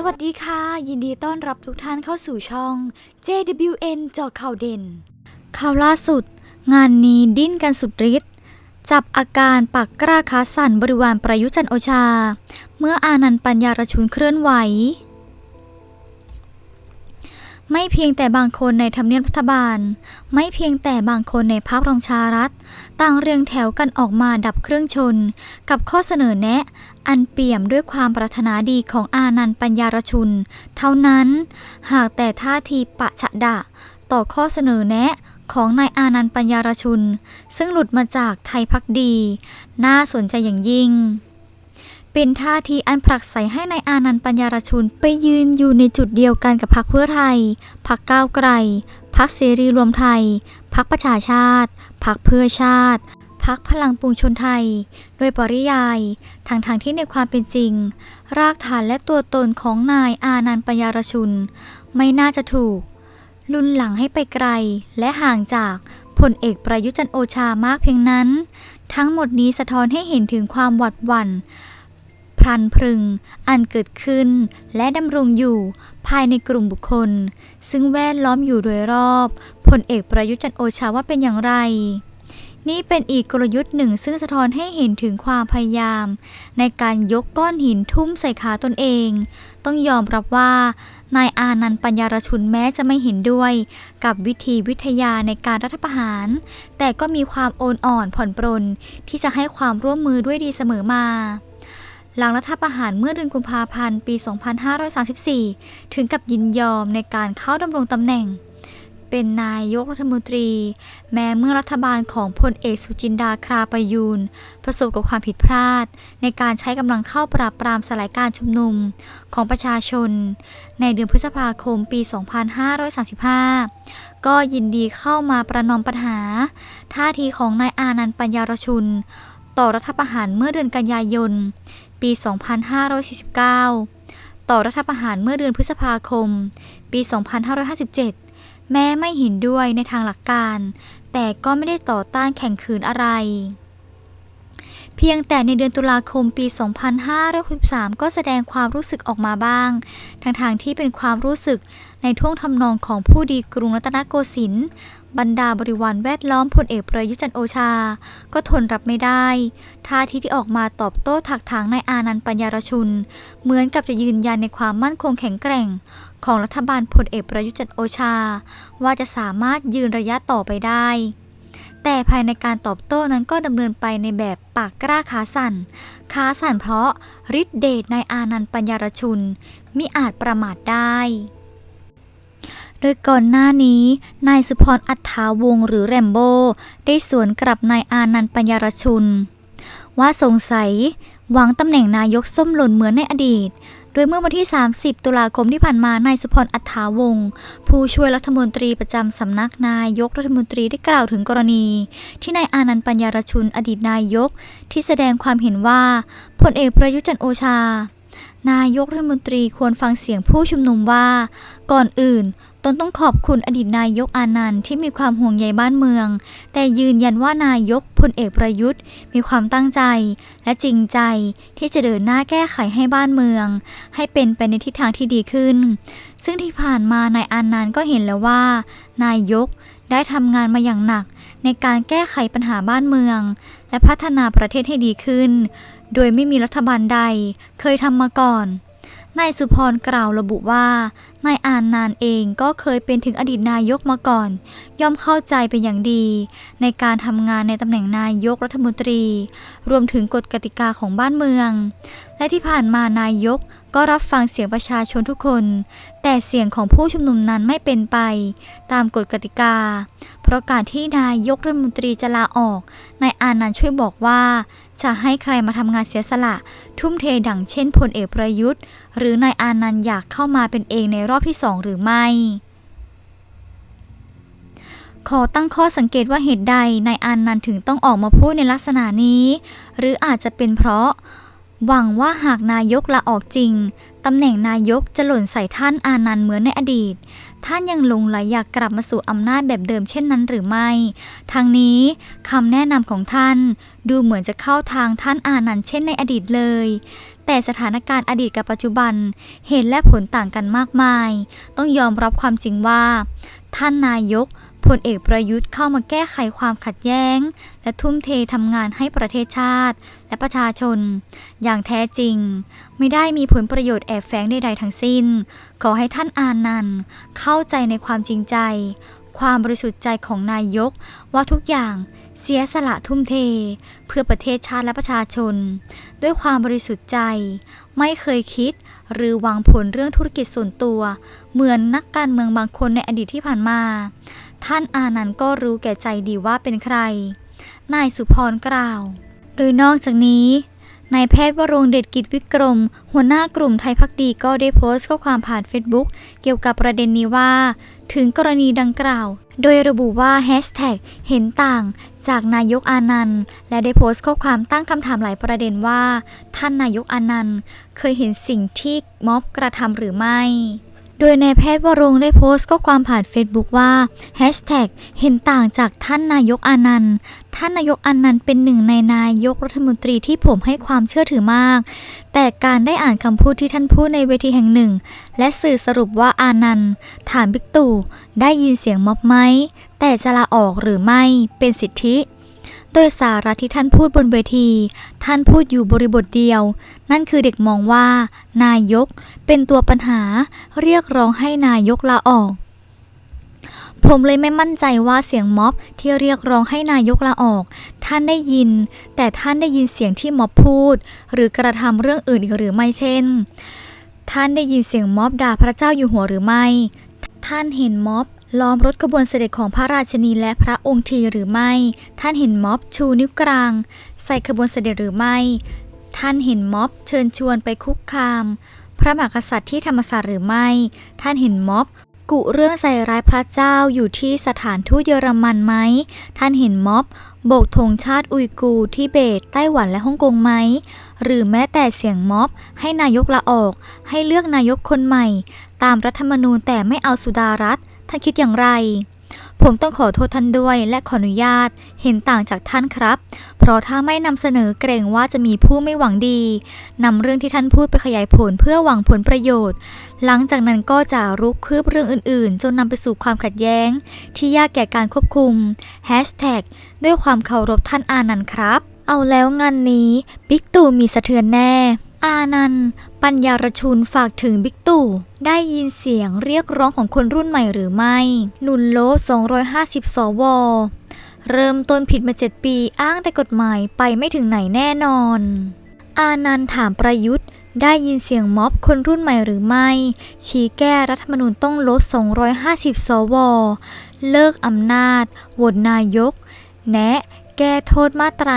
สวัสดีค่ะ ยินดีต้อนรับทุกท่านเข้าสู่ช่อง JWN เจาข่าวเด่น ข่าวล่าสุด งานนี้ดิ้นกันสุดฤทธิ์จับอาการปากกล้าขาสั่นบริวารประยุจันโอชา เมื่ออานันต์ปัญญารชุนเคลื่อนไหว ไม่เพียงแต่บางคนในทำเนียบรัฐบาล ไม่เพียงแต่บางคนในพรรครองชารัฐ ต่างเรียงแถวกันออกมาดับเครื่องชน กับข้อเสนอแนะ อันเปี่ยมด้วยความปรารถนาดีของอานันต์ปัญญารชุน เท่านั้น หากแต่ท่าทีปะฉะดะ ต่อข้อเสนอแนะของนายอานันต์ปัญญารชุน ซึ่งหลุดมาจากไทยพักดี น่าสนใจอย่างยิ่ง เป็นท่าทีอันผลักไสให้ในายอานันต์ปัญญารชุนไปยืนอยู่ในจุดเดียวกันกับพรรคเพื่อไทย พรรคก้าวไกล พรรคเสรีรวมไทย พรรคประชาชาติ พรรคเพื่อชาติ พรรคพลังปวงชนไทย โดยปริยายทางทางๆที่ในความเป็นจริง รากฐานและตัวตนของนายอานันต์ปัญญารชุน ไม่น่าจะถูก ลุนหลังให้ไปไกลและห่างจากพลเอกประยุทธ์จันโอชามากเพียงนั้น ทั้งหมดนี้สะท้อนให้เห็นถึงความหวัดหวั่น พลันพรึง อันเกิดขึ้น และดำรงอยู่ภายในกลุ่มบุคคล ซึ่งแวดล้อมอยู่โดยรอบพลเอกประยุทธ์จันโอชาว่าเป็นอย่างไร นี่เป็นอีกกลยุทธ์หนึ่งซึ่งสะท้อนให้เห็นถึงความพยายาม ในการยกก้อนหินทุ่มใส่ขาตนเอง ต้องยอมรับว่านายอานันต์ปัญญารชุนแม้จะไม่เห็นด้วย กับวิธีวิทยาในการรัฐประหาร แต่ก็มีความโอนอ่อนผ่อนปรนที่จะให้ความร่วมมือด้วยดีเสมอมา หลังรัฐประหารเมื่อเดือนกุมภาพันธ์ปี 2534 ถึงกับยินยอมในการเข้าดำรงตำแหน่ง เป็นนายกรัฐมนตรี แม้เมื่อรัฐบาลของพลเอกสุจินดาคราประยูนประสบกับความผิดพลาด ในการใช้กำลังเข้าปราบปรามสลายการชุมนุมของประชาชน ในเดือนพฤษภาคมปี 2535 ก็ยินดีเข้ามาประนอมปัญหา ท่าทีของนายอานันต์ปัญญารชุน ต่อรัฐประหารเมื่อเดือนกันยายน ปี 2549 ต่อรัฐประหารเมื่อเดือนพฤษภาคม ปี 2557 แม้ไม่เห็นด้วยในทางหลักการ แต่ก็ไม่ได้ต่อต้านแข่งขืนอะไร เพียงแต่ในเดือนตุลาคมปี 2563 ก็แสดงความรู้สึกออกมาบ้าง ทั้งทางที่เป็นความรู้สึกในท่วงทำนองของผู้ดีกรุงรัตนโกสินทร์บรรดาบริวารแวดล้อมพลเอกประยุจันโอชา ก็ทนรับไม่ได้ ท่าทีที่ออกมาตอบโต้ถักถางนายอานันต์ปัญญารชุน เหมือนกับจะยืนยันในความมั่นคงแข็งแกร่ง ของรัฐบาลพลเอกประยุจันโอชา ว่าจะสามารถยืนระยะต่อไปได้ แต่ภายในการตอบโต้นั้นก็ดำเนินไปในแบบปากกล้าขาสั่นขาสั่นเพราะฤทธิเดชนายอานันต์ปัญญารชุนมิอาจประมาทได้โดยก่อนหน้านี้ นายสุพรอัฏฐาวงหรือแรมโบ้ได้สวนกลับนายอานันต์ปัญญารชุน ว่าสงสัยหวังตำแหน่งนายกส้มหล่นเหมือนในอดีต โดยเมื่อวันที่ 30 ตุลาคมที่ผ่านมานายสุพรอัฏฐาวงศ์ผู้ช่วยรัฐมนตรีประจำสำนักนายกรัฐมนตรีได้กล่าวถึงกรณี ที่นายอานันต์ปัญญารชุนอดีตนายก ที่แสดงความเห็นว่าพลเอกประยุจันโอชา นายกรัฐมนตรีควรฟังเสียงผู้ชุมนุมว่า ก่อนอื่น ตนต้องขอบคุณอดีตนายกอานันต์ที่มีความห่วงใยบ้านเมือง แต่ยืนยันว่านายกพลเอกประยุทธ์ มีความตั้งใจ และจริงใจที่จะเดินหน้าแก้ไขให้บ้านเมือง ให้เป็นไปในทิศทางที่ดีขึ้น ซึ่งที่ผ่านมานายอานันต์ก็เห็นแล้วว่า นายกได้ทำงานมาอย่างหนักในการแก้ไขปัญหาบ้านเมือง และพัฒนาประเทศให้ดีขึ้น โดยไม่มีรัฐบาลใดเคยทำมาก่อน นายสุพรกล่าวระบุว่า นายอานนานเองก็เคยเป็นถึงอดีตนายกมาก่อน ย่อมเข้าใจเป็นอย่างดี ในการทำงานในตำแหน่งนายกรัฐมนตรี รวมถึงกฎกติกาของบ้านเมือง และที่ผ่านมานายกก็รับฟังเสียงประชาชนทุกคน แต่เสียงของผู้ชุมนุมนั้นไม่เป็นไป ตามกฎกติกา เพราะการที่นายกรัฐมนตรีจะลาออก นายอานันต์ช่วยบอกว่า จะให้ใครมาทำงานเสียสละ ทุ่มเทดังเช่นพลเอกประยุทธ์ หรือนายอานันต์อยากเข้ามาเป็นเองในรอบที่สองหรือไม่ ขอตั้งข้อสังเกตว่าเหตุใดนายอานันต์ถึงต้องออกมาพูดในลักษณะนี้ หรืออาจจะเป็นเพราะ หวังว่าหากนายกลาออกจริง ตำแหน่งนายกจะหล่นใส่ท่านอานันต์เหมือนในอดีต ท่านยังลงไหลอยากกลับมาสู่อำนาจแบบเดิมเช่นนั้นหรือไม่ ทางนี้คำแนะนำของท่าน ดูเหมือนจะเข้าทางท่านอานันต์เช่นในอดีตเลย แต่สถานการณ์อดีตกับปัจจุบันเหตุและผลต่างกันมากมาย ต้องยอมรับความจริงว่า ท่านนายก พลเอกประยุทธ์เข้ามาแก้ไขความขัดแย้ง และทุ่มเททำงานให้ประเทศชาติ และประชาชน อย่างแท้จริง ไม่ได้มีผลประโยชน์แอบแฝงใดๆทั้งสิ้น ขอให้ท่านอานันต์เข้าใจในความจริงใจ ความบริสุทธิ์ใจของนายก ว่าทุกอย่างเสียสละทุ่มเท เพื่อประเทศชาติและประชาชน ด้วยความบริสุทธิ์ใจ ไม่เคยคิดหรือวังผลเรื่องธุรกิจส่วนตัว เหมือนนักการเมืองบางคนในอดีตที่ผ่านมา ท่านอานันต์ก็รู้แก่ใจดีว่าเป็นใคร นายสุพรกล่าว โดยนอกจากนี้นายแพทย์วรงเดชกิจวิกรม หัวหน้ากลุ่มไทยพักดีก็ได้โพสต์ข้อความผ่านเฟซบุ๊กเกี่ยวกับประเด็นนี้ว่า ถึงกรณีดังกล่าว โดยระบุว่าแฮชแท็กเห็นต่างจากนายกอานันต์ และได้โพสต์ข้อความตั้งคำถามหลายประเด็นว่า ท่านนายกอานันต์ เคยเห็นสิ่งที่ม็อบกระทำหรือไม่ โดยนายแพทย์วรงได้โพสต์ข้อความผ่านเฟซบุ๊กว่าแฮชแท็กเห็นต่างจากท่านนายกอานันต์ ท่านนายกอานันต์เป็นหนึ่งในนายกรัฐมนตรีที่ผมให้ความเชื่อถือมาก แต่การได้อ่านคำพูดที่ท่านพูดในเวทีแห่งหนึ่ง และสื่อสรุปว่าอานันต์ ถามบิ๊กตู่ได้ยินเสียงม็อบไหม แต่จะลาออกหรือไม่เป็นสิทธิ โดยสาระที่ท่านพูดบนเวที ท่านพูดอยู่บริบทเดียว นั่นคือเด็กมองว่า นายกเป็นตัวปัญหา เรียกร้องให้นายกลาออก ผมเลยไม่มั่นใจว่าเสียงม็อบที่เรียกร้องให้นายกลาออก ท่านได้ยิน แต่ท่านได้ยินเสียงที่ม็อบพูด หรือกระทำเรื่องอื่นอีกหรือไม่เช่น ท่านได้ยินเสียงม็อบด่าพระเจ้าอยู่หัวหรือไม่ ท่านเห็นม็อบ ล้อมรถขบวนเสด็จของพระราชนีและพระองค์ทีหรือไม่ ท่านเห็นม็อบชูนิ้วกลาง ใส่ขบวนเสด็จหรือไม่ ท่านเห็นม็อบเชิญชวนไปคุกคาม พระมหากษัตริย์ที่ธรรมศาสตร์หรือไม่ ท่านเห็นม็อบกุเรื่องใส่ร้ายพระเจ้าอยู่ที่สถานทูตเยอรมันไหม ท่านเห็นม็อบ โบกธงชาติอุยกูร์ที่เบต ไต้หวันและฮ่องกงไหม หรือแม้แต่เสียงม็อบ ให้นายกลาออก ให้เลือกนายกคนใหม่ ตามรัฐธรรมนูญแต่ไม่เอาสุดารัฐ ท่านคิดอย่างไร ผมต้องขอโทษท่านด้วยและขออนุญาตเห็นต่างจากท่านครับ เพราะถ้าไม่นำเสนอเกรงว่าจะมีผู้ไม่หวังดีนำเรื่องที่ท่านพูดไปขยายผลเพื่อหวังผลประโยชน์ หลังจากนั้นก็จะรุกคืบเรื่องอื่นๆ จนนำไปสู่ความขัดแย้ง ที่ยากแก่การควบคุม Hashtag ด้วยความเคารพท่านอานันต์ครับ เอาแล้วงานนี้บิ๊กตู่มีสะเทือนแน่อานันต์ ปัญญารชุนฝากถึงบิ๊กตู่ ได้ยินเสียงเรียกร้องของคนรุ่นใหม่หรือไม่ หนุนโล250 สว เริ่มต้นผิดมา 7 ปีอ้างแต่กฎหมายไปไม่ถึงไหนแน่นอน อานันถามประยุทธ์ ได้ยินเสียงม็อบคนรุ่นใหม่หรือไม่ ชี้แก้รัฐธรรมนูญต้องลด 250 สว เลิกอำนาจโหวตนายก แนะ แก้โทษมาตรา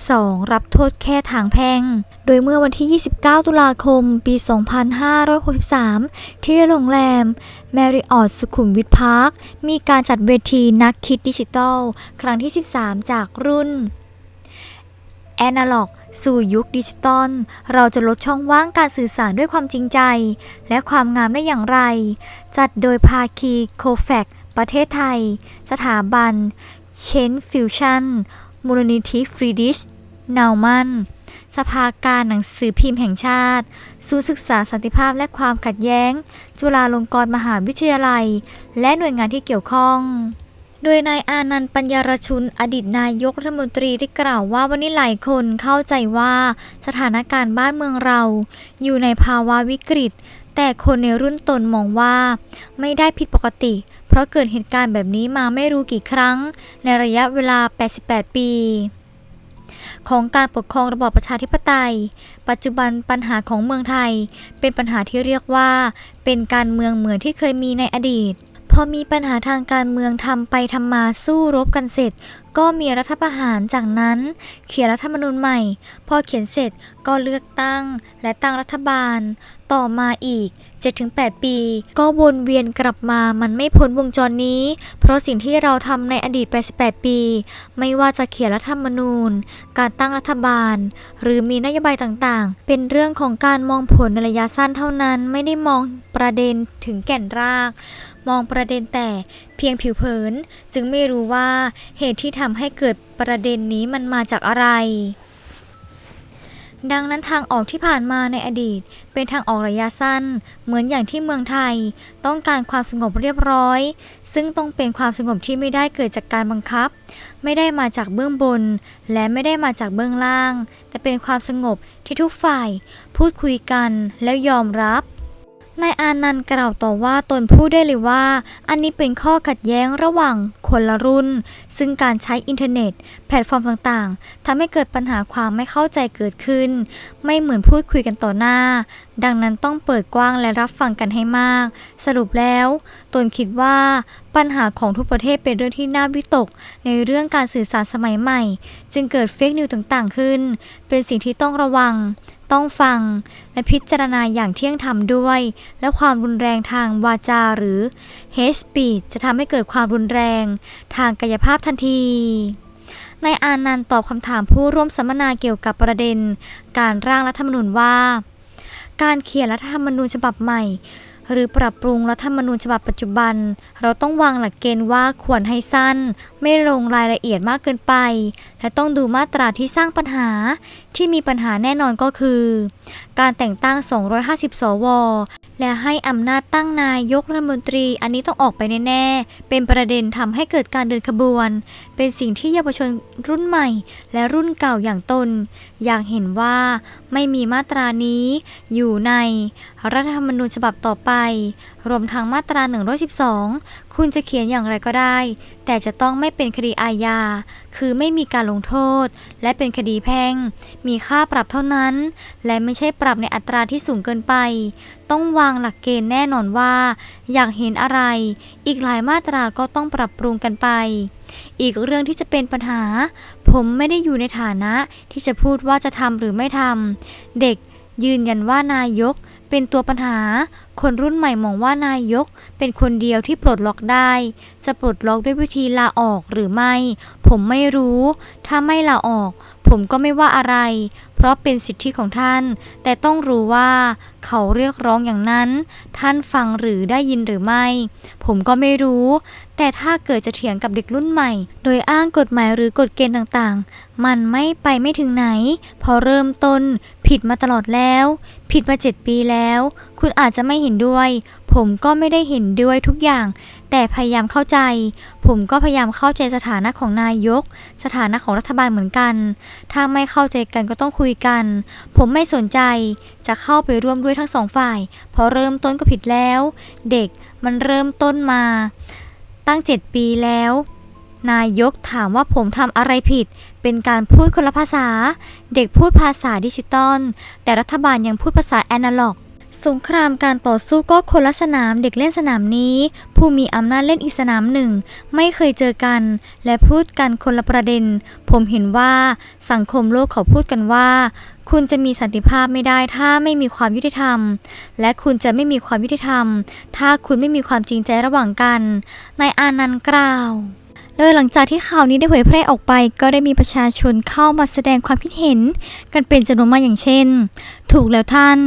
112 รับโทษแค่ทางแพ่ง โดยเมื่อวันที่ 29 ตุลาคม ปี 2563 ที่โรงแรม Marriott สุขุมวิทพาร์ค มีการจัดเวทีนักคิดดิจิทัล ครั้งที่ 13 จากรุ่นแอนาล็อกสู่ยุคดิจิตอล เราจะลดช่องว่างการสื่อสารด้วยความจริงใจ และความงามได้อย่างไร จัดโดยภาคีโคแฟกประเทศไทย สถาบัน เชนฟิวชั่น มูลนิธิฟรีดิชนาวมันสภาการหนังสือพิมพ์แห่งชาติ ศูนย์ศึกษาสันติภาพและความขัดแย้ง จุฬาลงกรณ์มหาวิทยาลัย และหน่วยงานที่เกี่ยวข้อง โดยนายอานันต์ปัญญารชุน อดีตนายกรัฐมนตรีได้กล่าวว่าวันนี้หลายคนเข้าใจว่าสถานการณ์บ้านเมืองเรา อยู่ในภาวะวิกฤต แต่คนในรุ่นตนมองว่า ไม่ได้ผิดปกติ เพราะเกิดเหตุการณ์แบบนี้มาไม่รู้กี่ครั้ง ในระยะเวลา 88 ปี ของการปกครองระบอบประชาธิปไตย ปัจจุบันปัญหาของเมืองไทย เป็นปัญหาที่เรียกว่า เป็นการเมืองเหมือนที่เคยมีในอดีตพอมีปัญหาทางการเมืองทำไปทำมาสู้รบกันเสร็จ ก็มีรัฐประหารจากนั้น เขียนรัฐธรรมนูญใหม่ พอเขียนเสร็จก็เลือกตั้ง และตั้งรัฐบาล ต่อมาอีก 7-8 ปี ก็วนเวียนกลับมามันไม่พ้นวงจรนี้ เพราะสิ่งที่เราทำในอดีต 88 ปี ไม่ว่าจะเขียนรัฐธรรมนูญ การตั้งรัฐบาล หรือมีนโยบายต่างๆ เป็นเรื่องของการมองผลในระยะสั้นเท่านั้น ไม่ได้มองประเด็นถึงแก่นราก มองประเด็นแต่เพียงผิวเผิน จึงไม่รู้ว่าเหตุที่ทำให้เกิดประเด็นนี้มันมาจากอะไร ดังนั้นทางออกที่ผ่านมาในอดีต เป็นทางออกระยะสั้น เหมือนอย่างที่เมืองไทย ต้องการความสงบเรียบร้อย ซึ่งต้องเป็นความสงบที่ไม่ได้เกิดจากการบังคับ ไม่ได้มาจากเบื้องบน และไม่ได้มาจากเบื้องล่าง แต่เป็นความสงบที่ทุกฝ่าย พูดคุยกันแล้วยอมรับ นายอานันต์กล่าวต่อว่าตนพูดได้เลยว่า อันนี้เป็นข้อขัดแย้งระหว่างคนละรุ่น ซึ่งการใช้อินเทอร์เน็ต แพลตฟอร์มต่างๆทำให้เกิดปัญหาความไม่เข้าใจเกิดขึ้น ไม่เหมือนพูดคุยกันต่อหน้า ดังนั้นต้องเปิดกว้างและรับฟังกันให้มาก สรุปแล้ว ตนคิดว่าปัญหาของทุกประเทศเป็นเรื่องที่น่าวิตก ในเรื่องการสื่อสารสมัยใหม่ จึงเกิดเฟกนิวต่างๆขึ้น เป็นสิ่งที่ต้องระวัง ต้องฟัง และพิจารณาอย่างเที่ยงธรรมด้วย และความรุนแรงทางวาจาหรือ hate speech จะทำให้เกิดความรุนแรง ทางกายภาพทันทีนายอานันต์ตอบคำถามผู้ร่วมสัมมนาเกี่ยวกับประเด็น การร่างรัฐธรรมนูญว่า การเขียนรัฐธรรมนูญฉบับใหม่ หรือปรับปรุงรัฐธรรมนูญฉบับปัจจุบัน เราต้องวางหลักเกณฑ์ว่าควรให้สั้น ไม่ลงรายละเอียดมากเกินไป และต้องดูมาตราที่สร้างปัญหา ที่มีปัญหาแน่นอนก็คือ การแต่งตั้ง 250 สว และให้อำนาจตั้งนายกรัฐมนตรี อันนี้ต้องออกไปแน่ๆ เป็นประเด็นทำให้เกิดการเดินขบวน เป็นสิ่งที่เยาวชนรุ่นใหม่ และรุ่นเก่าอย่างตน อยากเห็นว่าไม่มีมาตรานี้ อยู่ในรัฐธรรมนูญฉบับต่อไป รวมทั้งมาตรา 112คุณจะเขียนอย่างไรก็ได้ แต่จะต้องไม่เป็นคดีอาญา คือไม่มีการลงโทษ และเป็นคดีแพ่ง มีค่าปรับเท่านั้น และไม่ใช่ปรับในอัตราที่สูงเกินไป ต้องวางหลักเกณฑ์แน่นอนว่า อยากเห็นอะไร อีกหลายมาตราก็ต้องปรับปรุงกันไป อีกเรื่องที่จะเป็นปัญหา ผมไม่ได้อยู่ในฐานะที่จะพูดว่าจะทำหรือไม่ทำเด็ก ยืนยันว่านายกเป็นตัวปัญหา คนรุ่นใหม่มองว่านายกเป็นคนเดียวที่ปลดล็อกได้ จะปลดล็อกด้วยวิธีลาออกหรือไม่ ผมไม่รู้ ถ้าไม่ลาออก ผมก็ไม่ว่าอะไร เพราะเป็นสิทธิของท่าน แต่ต้องรู้ว่า เขาเรียกร้องอย่างนั้น ท่านฟังหรือได้ยินหรือไม่ ผมก็ไม่รู้ แต่ถ้าเกิดจะเถียงกับเด็กรุ่นใหม่ โดยอ้างกฎหมายหรือกฎเกณฑ์ต่างๆ มันไม่ไปไม่ถึงไหน พอเริ่มต้น ผิดมาตลอดแล้ว ผิดมาเจ็ดปีแล้ว คุณอาจจะไม่เห็นด้วย ผมก็ไม่ได้เห็นด้วยทุกอย่าง แต่พยายามเข้าใจ ผมก็พยายามเข้าใจสถานะของนายก สถานะของรัฐบาลเหมือนกัน ถ้าไม่เข้าใจกันก็ต้องคุยกัน ผมไม่สนใจ จะเข้าไปร่วมด้วยทั้งสองฝ่าย เพราะเริ่มต้นก็ผิดแล้ว เด็กมันเริ่มต้นมา ตั้งเจ็ดปีแล้วนายกถามว่าผมทำอะไรผิด เป็นการพูดคนละภาษา เด็กพูดภาษาดิจิตอล แต่รัฐบาลยังพูดภาษาแอนาล็อก สงครามการต่อสู้ก็คนละสนามเด็กเล่นสนามนี้ ผู้มีอำนาจเล่นอีกสนามหนึ่ง ไม่เคยเจอกัน และพูดกันคนละประเด็น ผมเห็นว่าสังคมโลกเขาพูดกันว่า คุณจะมีสันติภาพไม่ได้ถ้าไม่มีความยุติธรรม และคุณจะไม่มีความยุติธรรม ถ้าคุณไม่มีความจริงใจระหว่างกันนายอานันต์กล่าว โดยหลังจากที่ข่าวนี้ได้เผยแพร่ออกไป ก็ได้มีประชาชนเข้ามาแสดงความคิดเห็น กันเป็นจำนวนมากอย่างเช่น ถูกแล้วท่าน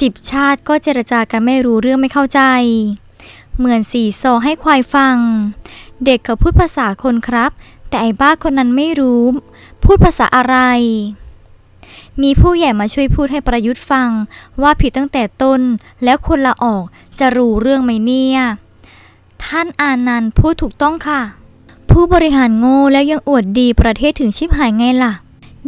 สิบชาติก็เจรจากันไม่รู้เรื่องไม่เข้าใจ เหมือนสีซอให้ควายฟัง เด็กเขาพูดภาษาคนครับ แต่ไอ้บ้าคนนั้นไม่รู้ พูดภาษาอะไร มีผู้ใหญ่มาช่วยพูดให้ประยุทธ์ฟัง ว่าผิดตั้งแต่ต้นแล้วคนละออกจะรู้เรื่องไหมเนี่ย ท่านอานันต์พูดถูกต้องค่ะ ผู้บริหารโง่แล้วยังอวดดีประเทศถึงชิบหายไงล่ะ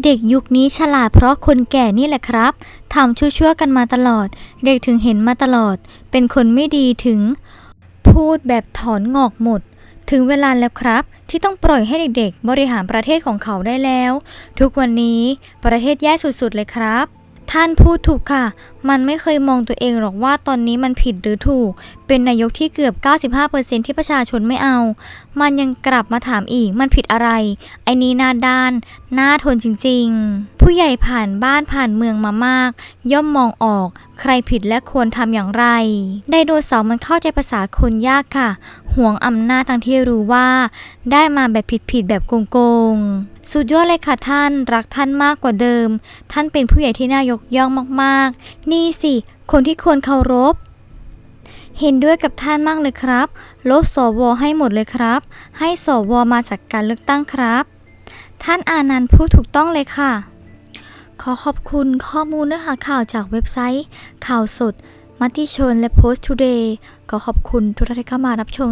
เด็กยุคนี้ฉลาดเพราะคนแก่นี่แหละครับทำชั่วๆกันมาตลอด เด็กถึงเห็นมาตลอด เป็นคนไม่ดีถึง พูดแบบถอนงอกหมด ถึงเวลาแล้วครับ ที่ต้องปล่อยให้เด็กๆ บริหารประเทศของเขาได้แล้ว ทุกวันนี้ประเทศแย่สุดๆเลยครับ ท่านพูดถูกค่ะ มันไม่เคยมองตัวเองหรอกว่าตอนนี้มันผิดหรือถูก เป็นนายกที่เกือบ 95%ที่ประชาชนไม่เอา มันยังกลับมาถามอีก มันผิดอะไร ไอ้นี้หน้าด้าน หน้าทนจริง ๆ ผู้ใหญ่ผ่านบ้านผ่านเมืองมามาก ย่อมมองออก ใครผิดและควรทำอย่างไร ไดโนเสาร์มันเข้าใจภาษาคนยากค่ะ ห่วงอำนาจทั้งที่รู้ว่า ได้มาแบบผิดๆแบบโกงๆ สุดยอดเลยค่ะท่านรักท่านมากกว่าเดิม ท่านเป็นผู้ใหญ่ที่น่ายกย่องมากๆ นี่สิ คนที่ควรเคารพ เห็นด้วยกับท่านมากเลยครับ ลดสวให้หมดเลยครับ ให้สวมาจากการเลือกตั้งครับ ท่านอานันต์พูดถูกต้องเลยค่ะ ขอขอบคุณข้อมูลเนื้อหาข่าวจากเว็บไซต์ ข่าวสด มัติชนและ Post Today ขอขอบคุณทุกท่านที่เข้ามารับชม